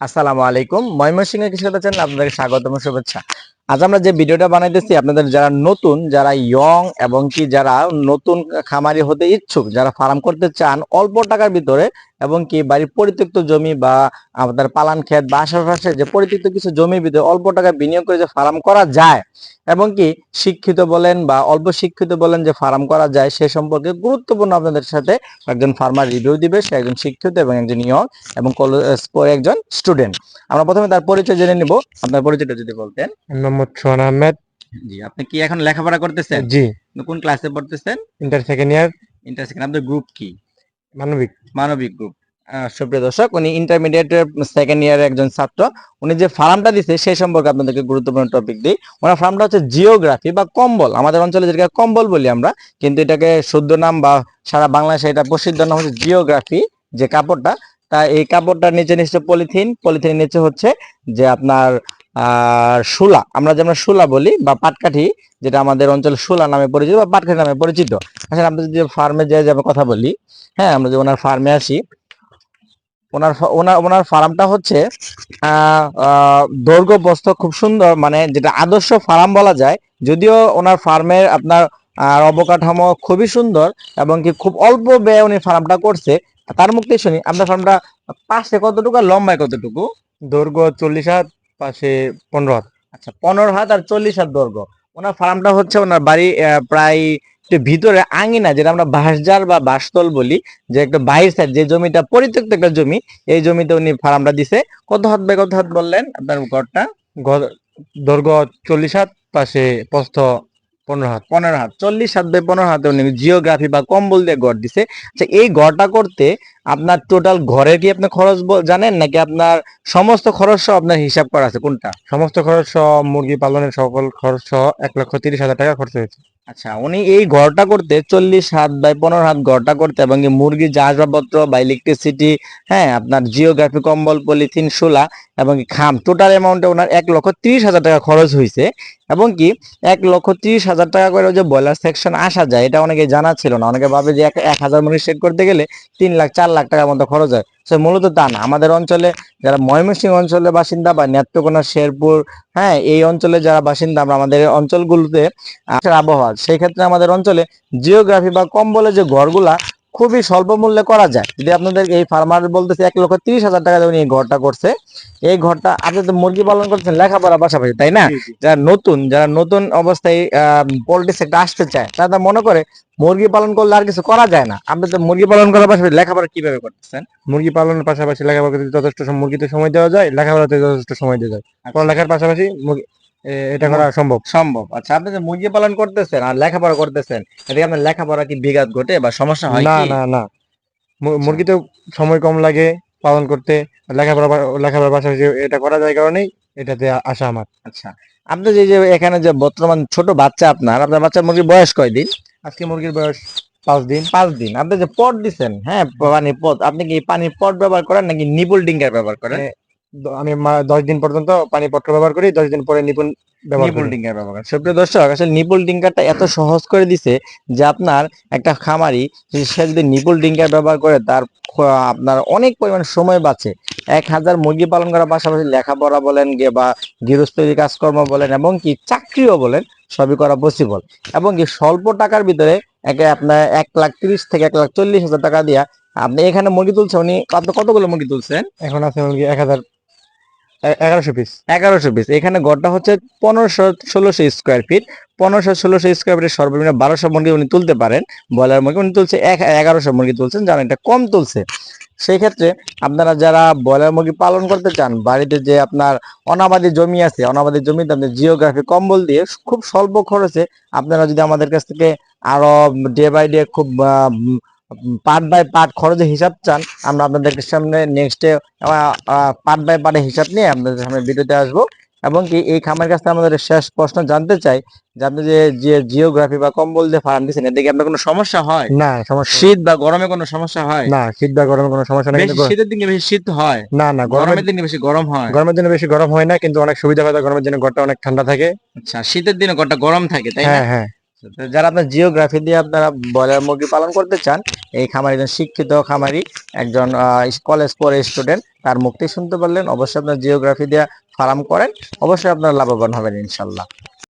আসসালামু আলাইকুম। ময়মনসিংহ কৃষকতা চ্যানেল আপনাদের স্বাগতম, শুভেচ্ছা। আজ আমরা যে ভিডিওটা বানাইতেছি, আপনাদের যারা নতুন, যারা ইয়ং এবং কি যারা নতুন খামারি হতে ইচ্ছুক, যারা ফার্ম করতে চান, অল্প টাকার ভিতরে এবং কি বাড়ির পরিত্যক্ত জমি বা আপনার পালান ক্ষেত বা আশেপাশে যে পরিত্যক্ত কিছু জমির ভিতরে অল্প টাকা বিনিয়োগ করে যে ফার্ম করা যায় এবং কি শিক্ষিত বলেন বা অল্প শিক্ষিত বলেন যে ফার্ম করা যায় সে সম্পর্কে গুরুত্বপূর্ণ আপনাদের সাথে একজন ফার্মার রিভিউ দিবে। সে একজন শিক্ষিত এবং একজন ইয়ং এবং কলেজ একজন স্টুডেন্ট আমরা প্রথমে তার পরিচয় জেনে নিব। আপনার পরিচয়টা যদি বলতেন। মোহাম্মদ সোহান আহমেদ। জি আপনি কি এখন লেখাপড়া করতেছেন? জি। কোন ক্লাসে পড়তেছেন? Inter second year inter second আপনার গ্রুপ কি? মানবিক। মানবিক গ্রুপ সুপ্রিয় দর্শক, উনি ইন্টারমিডিয়েট সেকেন্ড ইয়ারের একজন ছাত্র। উনি যে ফার্মটা দিচ্ছে সেই সম্পর্কে আপনাদেরকে গুরুত্বপূর্ণ টপিক দিই। ওনার ফার্মটা হচ্ছে জিওগ্রাফি বা কম্বল। আমাদের অঞ্চলে যেটাকে কম্বল বলি আমরা, কিন্তু এটাকে শুদ্ধ নাম বা সারা বাংলাদেশে এটা প্রসিদ্ধ নাম হচ্ছে জিওগ্রাফি যে কাপড়টা। তা এই কাপড়টার নিচে নিচে পলিথিন পলিথিনের নিচে হচ্ছে যে আপনার আর শুলা আমরা যেমন শুলা বলি বা পাটকাঠি, যেটা আমাদের অঞ্চলে শুলা নামে পরিচিত বা পাটকাঠি নামে পরিচিত। আসলে আমরা যদি ফার্মে যে যাবে কথা বলি হ্যাঁ আমরা যে ওনার ফার্মে আসি ওনার ওনার ওনার ফার্মটা হচ্ছে দৈর্ঘ্য প্রস্থ খুব সুন্দর মানে যেটা আদর্শ ফার্ম বলা যায়। যদিও ওনার ফার্মের আপনার আর অবকাঠামো খুবই সুন্দর এবং কি খুব অল্প ব্যয় উনি ফার্মটা করছে। তার মুক্তি শুনি আপনার ফার্মটা পাশে কতটুকু আর লম্বায় কতটুকু? দৈর্ঘ্য চল্লিশ হাত পাশে পনেরো হাত। আচ্ছা পনেরো হাত আর চল্লিশ হাত দৈর্ঘ্য। ওনার ফার্মটা হচ্ছে ওনার বাড়ি প্রায় একটু ভিতরে আঙিনা যেটা আমরা বাঁশজার বা বাঁশতল বলি যে একটা বাইর সাইড যে জমিটা পরিত্যক্ত একটা জমি এই জমিতে উনি ফার্মটা দিছে। কত হাত বাই কত হাত বললেন? আপনার ঘরটা? গ- দৈর্ঘ্য চল্লিশ হাত পাশে প্রস্থ পনেরো হাত। পনেরো হাত চল্লিশ হাত বাই পনেরো হাতে উনি জিওগ্রাফি বা কম্বল দিয়ে ঘর দিছে। আচ্ছা এই ঘরটা করতে আপনার টোটাল ঘরের কি আপনি খরচ জানেন? নাকি আপনার সমস্ত খরচ সহ আপনার হিসাব করা আছে? কোনটা? সমস্ত খরচ সহ মুরগি পালনের সকল খরচ সহ এক লক্ষ তিরিশ হাজার টাকা খরচ হয়েছে। আচ্ছা উনি এই ঘরটা করতে চল্লিশ হাত বাই পনেরো হাত ঘরটা করতে এবং মুরগির মুরগি যা আসবাবপত্র বা ইলেকট্রিসিটি হ্যাঁ আপনার জিওগ্রাফি কম্বল পলিথিন শোলা এবং কি খাম টোটাল অ্যামাউন্টে ওনার এক লক্ষ তিরিশ হাজার টাকা খরচ হয়েছে এবং কি এক লক্ষ তিরিশ হাজার টাকা করে যে ব্রয়লার সেকশন আসা যায়, এটা অনেকে জানা ছিল না। অনেকে ভাবে যে এক এক হাজার মুরগি সেট করতে গেলে তিন লাখ, চার লাখ টাকার মতো খরচ হয়। সে মূলত তা না। আমাদের অঞ্চলে যারা ময়মনসিংহ অঞ্চলের বাসিন্দা বা নেত্রকোনা, শেরপুর হ্যাঁ এই অঞ্চলে যারা বাসিন্দা, আমরা আমাদের অঞ্চলগুলোতে আবহাওয়া, সেই ক্ষেত্রে আমাদের অঞ্চলে জিওগ্রাফি বা কম্বলে যে ঘরগুলা খুবই স্বল্প মূল্যে করা যায়। যদি আপনাদের এই ফার্মার বলতেছে এক লক্ষ তিরিশ হাজার টাকা এই ঘরটা করছে এই ঘরটা আপনি তো মুরগি পালন করছেন লেখাপড়ার পাশাপাশি তাই না? যারা নতুন যারা নতুন অবস্থায় পোল্ট্রি সেক্টর আসতে চায় তারা মনে করে মুরগি পালন করলে আর কিছু করা যায় না। আপনি তো মুরগি পালন করার পাশাপাশি লেখাপড়া কীভাবে করতেছেন? মুরগি পালনের পাশাপাশি লেখাপড়া যথেষ্ট মুরগিতে সময় দেওয়া যায় লেখাপড়াতে যথেষ্ট সময় দেওয়া যায়। পড়ালেখার পাশাপাশি মুরগি- এটা করা সম্ভব। সম্ভব। আচ্ছা আপনি যে মুরগি পালন করতেছেন আর লেখাপড়া করতেছেন এতে কি আপনার লেখাপড়া কি বিঘাত ঘটে বা সমস্যা হয় না? না না। মু- মুরগিতে সময় কম লাগে পালন করতে। লেখাপড়া লেখাপড়ার পাশাপাশি এটা করা যায় কারণেই এটাতে আসা আমার। আচ্ছা। আপনি যে যে এখানে যে বর্তমান ছোট বাচ্চা আপনার আপনার বাচ্চার মুরগির বয়স কয়দিন আজকে মুরগির বয়স পাঁচ দিন। পাঁচ দিন। আপনি যে পট দিচ্ছেন হ্যাঁ পানির পট আপনি কি পানির পট ব্যবহার করেন নাকি নিপুল ডিঙ্গার ব্যবহার করেন? আমি দশ দিন পর্যন্ত পানি পত্র ব্যবহার করি দশ দিন পরে নিপুণ ব্যবহার নিপুল করি। ব্যবহার সুপ্রিয় দর্শক আসলে নিপুল ডিঙ্গারটা এত সহজ করে দিছে যে আপনার একটা খামারি সে যদি নিপুল ডিঙ্গার ব্যবহার করে তার আপনার অনেক পরিমাণ সময় বাঁচে। এক হাজার মুরগি পালন করার পাশাপাশি লেখাপড়া বলেন বা গৃহস্থলী কাজকর্ম বলেন এবং কি চাকরিও বলেন সবই করা পসিবল এবং কি স্বল্প টাকার ভিতরে একে আপনার এক লাখ তিরিশ থেকে এক লাখ চল্লিশ হাজার টাকা দিয়া আপনি এখানে মুরগি তুলছেন উনি কত কতগুলো মুরগি তুলছেন? এখন আছে মুরগি এক হাজার এগারোশো পিস এগারোশো পিস এখানে গড়টা হচ্ছে পনেরোশো ষোলোশো স্কোয়ার ফিট পনেরোশো ষোলোশো স্কোয়ার ফিটের সর্বনিম্ন বারোশো মুরগি উনি তুলতে পারেন। ব্রয়লার মুরগি উনি তুলছে এগারোশো মুরগি তুলছেন জানেন এটা কম তুলছে। সেই ক্ষেত্রে আপনারা যারা ব্রয়লার মুরগি পালন করতে চান, বাড়িতে যে আপনার অনাবাদী জমি আছে, অনাবাদী জমিতে আপনি জিওগ্রাফি কম্বল দিয়ে খুব স্বল্প খরচে আপনারা যদি আমাদের কাছ থেকে আরও ডে বাই ডে খুব পার্ট বাই পার্ট খরচের হিসাব চান আমরা আপনাদের সামনে নেক্সট পার্ট বাই পার্টের হিসাব নিয়ে আপনাদের সামনে ভিডিওতে আসব। এবং কি এই খামার কাছ থেকে আমাদের শেষ প্রশ্ন জানতে চাই যে আপনি যে যে জিওগ্রাফি বা কম্বল দিয়ে ফার্ম দিচ্ছেন এতে কি আপনার কোনো সমস্যা হয়? না সমস্যা শীত বা গরমে কোনো সমস্যা হয়? না শীত বা গরমে কোনো সমস্যা নেই বেশি শীতের দিনে বেশি শীত হয়? না না গরমের দিনে বেশি গরম হয়? গরমের দিনে বেশি গরম হয় না কিন্তু অনেক সুবিধা হয় গরমের দিনে ঘরটা অনেক ঠান্ডা থাকে। আচ্ছা শীতের দিনে ঘরটা গরম থাকে তাই না? হ্যাঁ হ্যাঁ। যারা আপনার জিওগ্রাফি দিয়ে আপনারা ব্রয়লার মুরগি পালন করতে চান, এই খামারি একজন শিক্ষিত খামারি, একজন কলেজ পড়ে স্টুডেন্ট তার মুক্তি শুনতে পারলেন, অবশ্যই আপনার জিওগ্রাফি দিয়ে ফার্ম করেন, অবশ্যই আপনারা লাভবান হবেন ইনশাল্লাহ।